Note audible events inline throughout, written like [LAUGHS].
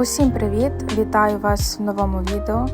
Усім привіт! Вітаю вас в новому відео.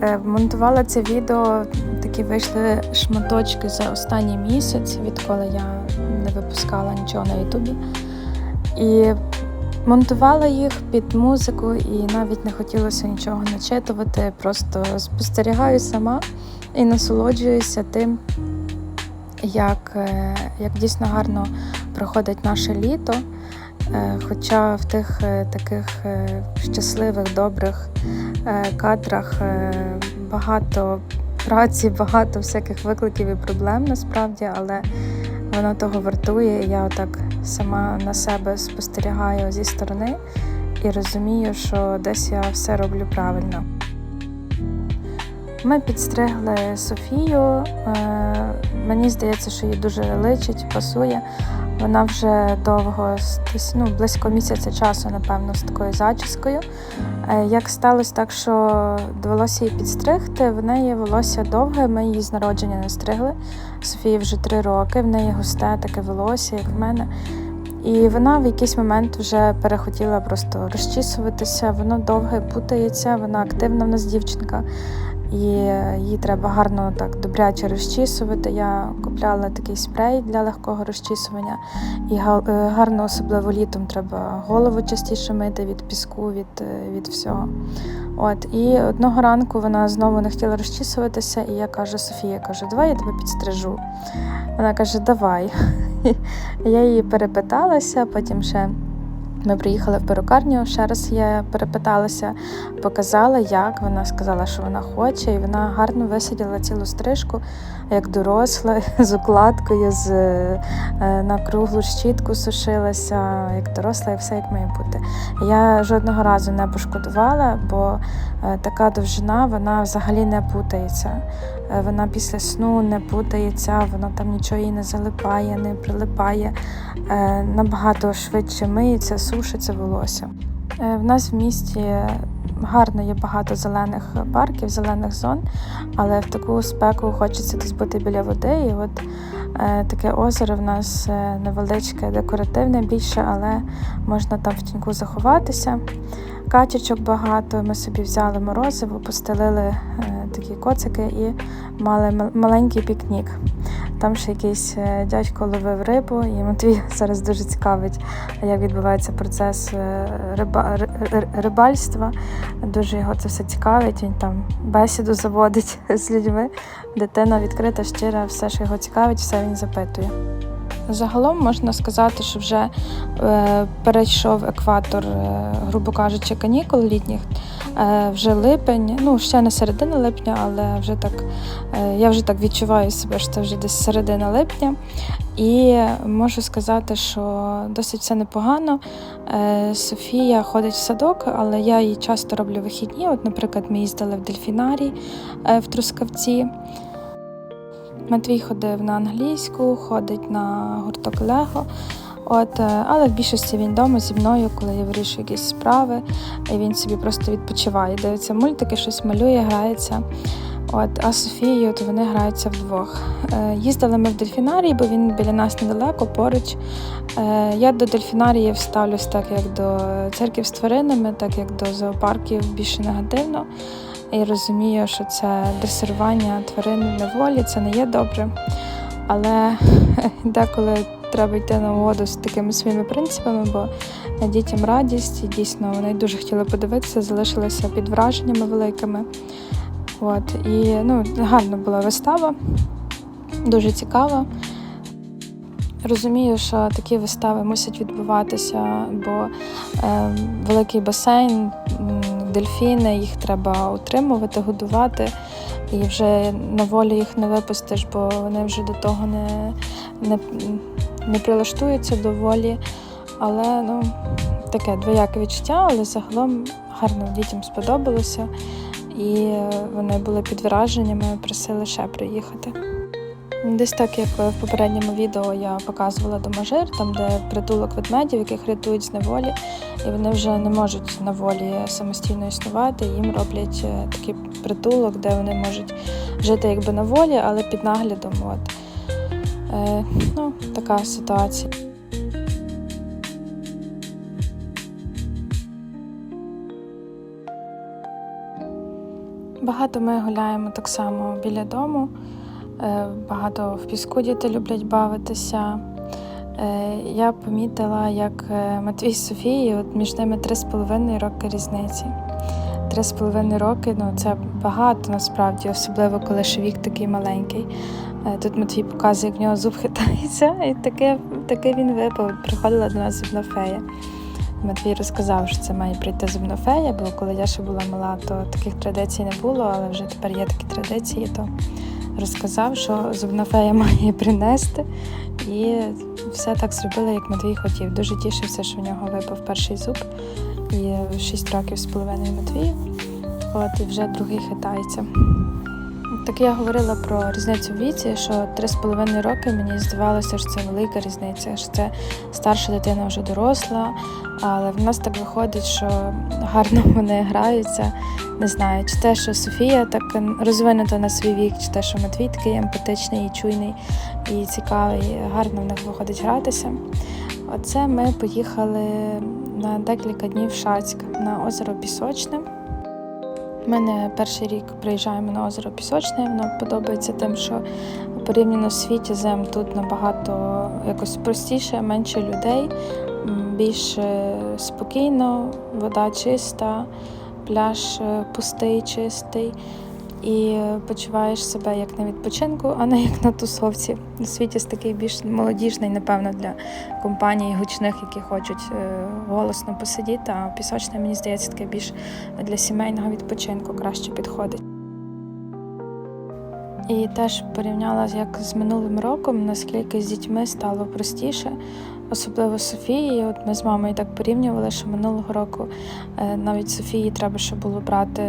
Е, Монтувала це відео, такі вийшли шматочки за останній місяць, відколи я не випускала нічого на Ютубі. І монтувала їх під музику, і навіть не хотілося нічого начитувати. Просто спостерігаю сама і насолоджуюся тим, як, е, як дійсно гарно проходить наше літо. Е, Хоча в тих е, таких е, щасливих, добрих кадрах багато праці, багато всяких викликів і проблем насправді, але воно того вартує. Я отак сама на себе спостерігаю зі сторони і розумію, що десь я все роблю правильно. Ми підстригли Софію. Мені здається, що їй дуже личить, пасує. Вона вже довго, ну, близько місяця часу, напевно, з такою зачіскою. Е, Як сталося так, що довелося її підстригти, в неї волосся довге, ми її з народження не стригли. Софії вже три роки, в неї густе таке волосся, як в мене. І вона в якийсь момент вже перехотіла просто розчісуватися, воно довге путається, вона активна в нас дівчинка. І її треба гарно так добряче розчісувати. Я купляла такий спрей для легкого розчісування. І е, гарно, особливо літом, треба голову частіше мити від піску, від, е, від всього. От і одного ранку вона знову не хотіла розчісуватися, і я кажу: Софія, кажу, давай я тебе підстрижу. Вона каже, давай. [LAUGHS] Я її перепиталася, потім ще ми приїхали в перукарню. Ще раз я перепиталася, показала, як. Вона сказала, що вона хоче, і вона гарно висиділа цілу стрижку, як доросла, [LAUGHS] з укладкою, з е, на круглу щітку сушилася, як доросла, і все як має бути. Я жодного разу не пошкодувала, бо е, така довжина вона взагалі не путається. Е, Вона після сну не путається, вона там нічого їй не залипає, не прилипає. Е, Набагато швидше миється, сушиться волосся. Е, В нас в місті гарно є багато зелених парків, зелених зон, але в таку спеку хочеться десь бути біля води. І от таке озеро в нас невеличке, декоративне більше, але можна там в тіньку заховатися. Качечок багато. Ми собі взяли морозиво, постелили е, такі коцики і мали маленький пікнік. Там ще якийсь е, дядько ловив рибу, і Матвій [LAUGHS] зараз дуже цікавить, як відбувається процес е, риба, ри- ри- рибальства. Дуже його це все цікавить. Він там бесіду заводить [LAUGHS] з людьми. Дитина відкрита, щира, все, що його цікавить, все він запитує. Загалом можна сказати, що вже е, перейшов екватор, е, грубо кажучи, канікул літніх. Е, вже липень, ну ще не середина липня, але вже так я вже так відчуваю себе, що це вже десь середина липня. І можу сказати, що досить все непогано. Софія ходить в садок, але я їй часто роблю вихідні. От, наприклад, ми їздили в дельфінарій в Трускавці. Матвій ходив на англійську, ходить на гурток Лего. От, е, але в більшості він вдома зі мною, коли я вирішую якісь справи, і він собі просто відпочиває, дивиться мультики, щось малює, грається. От, а Софією то вони граються вдвох. Е, їздили ми в дельфінарій, бо він біля нас недалеко, поруч. Е, я до дельфінаріїв ставлюсь так, як до церків з тваринами, так як до зоопарків більше негативно. І розумію, що це дресирування тварин в неволі, це не є добре. Але [LAUGHS] деколи треба йти на угоду з такими своїми принципами, бо дітям радість, і дійсно вони дуже хотіли подивитися, залишилися під враженнями великими. От, і ну, гарна була вистава, дуже цікава. Розумію, що такі вистави мусять відбуватися, бо е, великий басейн, дельфіни, їх треба утримувати, годувати. І вже на волі їх не випустиш, бо вони вже до того не, не, не прилаштуються до волі. Але ну, таке двояке відчуття, але загалом гарно дітям сподобалося. І е, вони були під враженнями, просили ще приїхати. Десь так, як е, в попередньому відео я показувала домажир, там де притулок ведмедів, яких рятують з неволі, і вони вже не можуть на волі самостійно існувати. Їм роблять е, такий притулок, де вони можуть жити якби на волі, але під наглядом. От. Е, ну, Така ситуація. Багато ми гуляємо так само біля дому багато в піску діти люблять бавитися. Е, Я помітила, як е, Матвій з Софією, от між ними три з половиною роки різниці. Три з половиною роки ну це багато насправді, особливо коли ще такий маленький. Е, Тут Матвій показує, як в нього зуб хитається, [LAUGHS] і таке, таке він випав. Приходила до нас зубна фея. Матвій розказав, що це має прийти зубна фея, бо коли я ще була мала, то таких традицій не було, але вже тепер є такі традиції, то розказав, що зубна фея має принести. І все так зробили, як Матвій хотів. Дуже тішився, що в нього випав перший зуб. І 6 років з половиною Матвію. От і вже другий хитається. Так я говорила про різницю в віці, що 3,5 роки мені здавалося, що це велика різниця, що це старша дитина вже доросла, але в нас так виходить, що гарно [LAUGHS] вони граються. Не знаю, чи те, що Софія так розвинута на свій вік, чи те, що Матвій такий емпатичний і чуйний і цікавий, гарно в них виходить гратися. Оце ми поїхали на декілька днів в Шацьк на озеро Пісочне. Ми не перший рік приїжджаємо на озеро Пісочне. Воно подобається тим, що порівняно з світязем тут набагато якось простіше, менше людей, більш спокійно, вода чиста, пляж е, пустий, чистий. І почуваєш себе як на відпочинку, а не як на тусовці. Світязь такий більш молодіжний, напевно, для компаній гучних, які хочуть е, голосно посидіти. А пісочне, мені здається, таке більш для сімейного відпочинку краще підходить. І теж порівняла як з минулим роком, наскільки з дітьми стало простіше, особливо з Софією. От ми з мамою так порівнювали, що минулого року е, навіть Софії треба ще було брати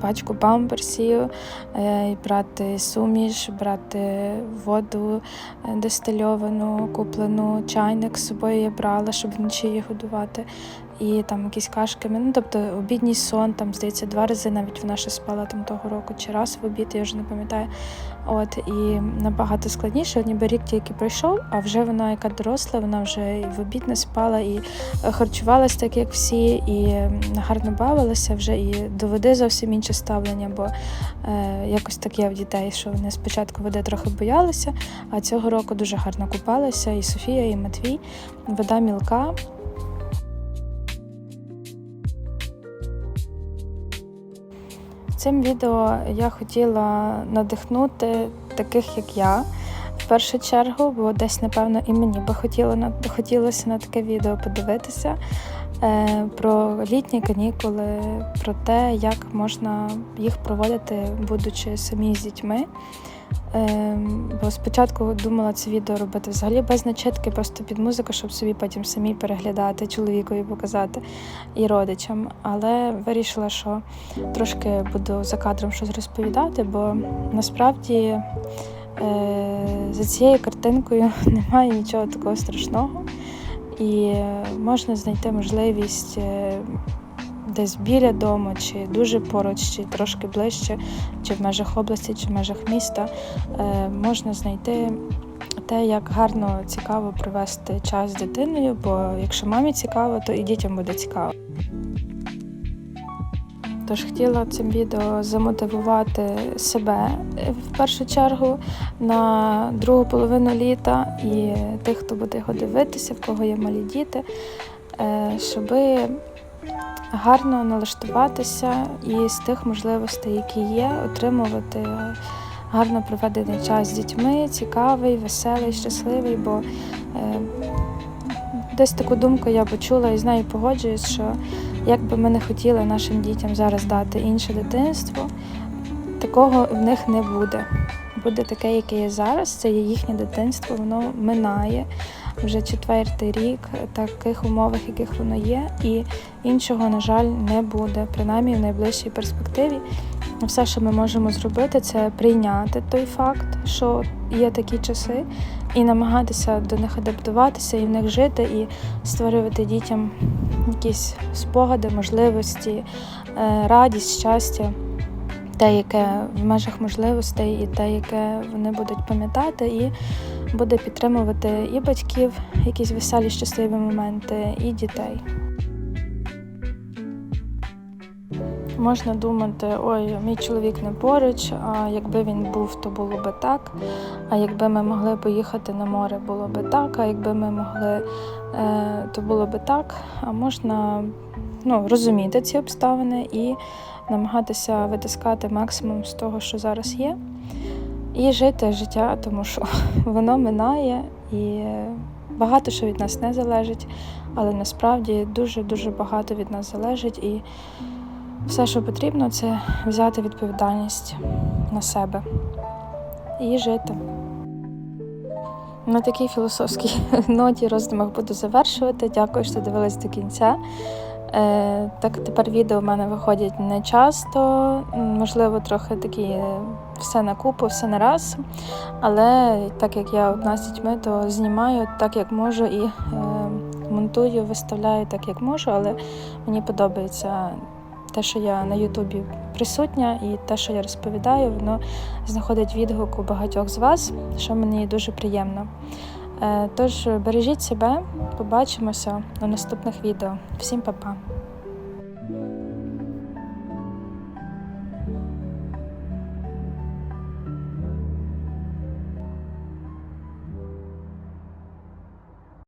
пачку памперсів, е, брати суміш, брати воду е, дистильовану, куплену, чайник з собою я брала, щоб вночі її годувати. І там якісь кашки. Ну, тобто обідній сон, там, здається, два рази навіть вона ще спала там того року, чи раз в обід, я вже не пам'ятаю. От і набагато складніше, ніби рік тільки пройшов, а вже вона, яка доросла, вона вже і в обід не спала, і е, харчувалась так, як всі, і гарно бавилася вже, і до води зовсім інше ставлення, бо е, якось так є в дітей, що вони спочатку води трохи боялися, а цього року дуже гарно купалися, і Софія, і Матвій. Вода мілка. Цим відео я хотіла надихнути таких, як я, в першу чергу, бо десь, напевно, і мені би хотіло хотілося на таке відео подивитися про літні канікули, про те, як можна їх проводити, будучи самі з дітьми. Е, бо спочатку думала це відео робити взагалі без начитки, просто під музику, щоб собі потім самі переглядати, чоловікові показати і родичам. Але вирішила, що трошки буду за кадром щось розповідати, бо насправді е, за цією картинкою [LAUGHS] немає нічого такого страшного, і можна знайти можливість. е, Десь біля дому, чи дуже поруч, чи трошки ближче, чи в межах області, чи в межах міста, е, можна знайти те, як гарно цікаво провести час з дитиною, бо якщо мамі цікаво, то і дітям буде цікаво. Тож хотіла цим відео замотивувати себе е, в першу чергу на другу половину літа і тих, хто буде його дивитися, в кого є малі діти, е, щоби гарно налаштуватися і з тих можливостей, які є, отримувати гарно проведений час з дітьми, цікавий, веселий, щасливий, бо е, десь таку думку я почула і з нею погоджуюсь, що як би ми не хотіли нашим дітям зараз дати інше дитинство, такого в них не буде. Буде таке, яке є зараз, це є їхнє дитинство, воно минає вже четвертий рік таких умовах, яких воно є, і іншого, на жаль, не буде, принаймні в найближчій перспективі. Все, що ми можемо зробити, це прийняти той факт, що є такі часи, і намагатися до них адаптуватися і в них жити, і створювати дітям якісь спогади, можливості, е, радість, щастя. Те, яке в межах можливостей, і те, яке вони будуть пам'ятати, і буде підтримувати і батьків якісь веселі, щасливі моменти, і дітей. Можна думати, ой, мій чоловік не поруч, а якби він був, то було би так. А якби ми могли поїхати на море, було би так. А якби ми могли, е, то було би так. А можна ну, розуміти ці обставини і намагатися витискати максимум з того, що зараз є, і жити життя, тому що [LAUGHS] воно минає і багато що від нас не залежить, але насправді дуже-дуже багато від нас залежить. І все, що потрібно, це взяти відповідальність на себе і жити. На такій філософській [LAUGHS] ноті роздумах буду завершувати. Дякую, що дивились до кінця. Е, так тепер відео в мене виходять не часто, можливо, трохи такі е, все на купу, все на раз. Але так як я одна з дітьми, то знімаю так, як можу, і е, монтую, виставляю так, як можу, але мені подобається те, що я на Ютубі присутня, і те, що я розповідаю, воно знаходить відгук у багатьох з вас, що мені дуже приємно. Е, Тож бережіть себе, побачимося у наступних відео. Всім па-па!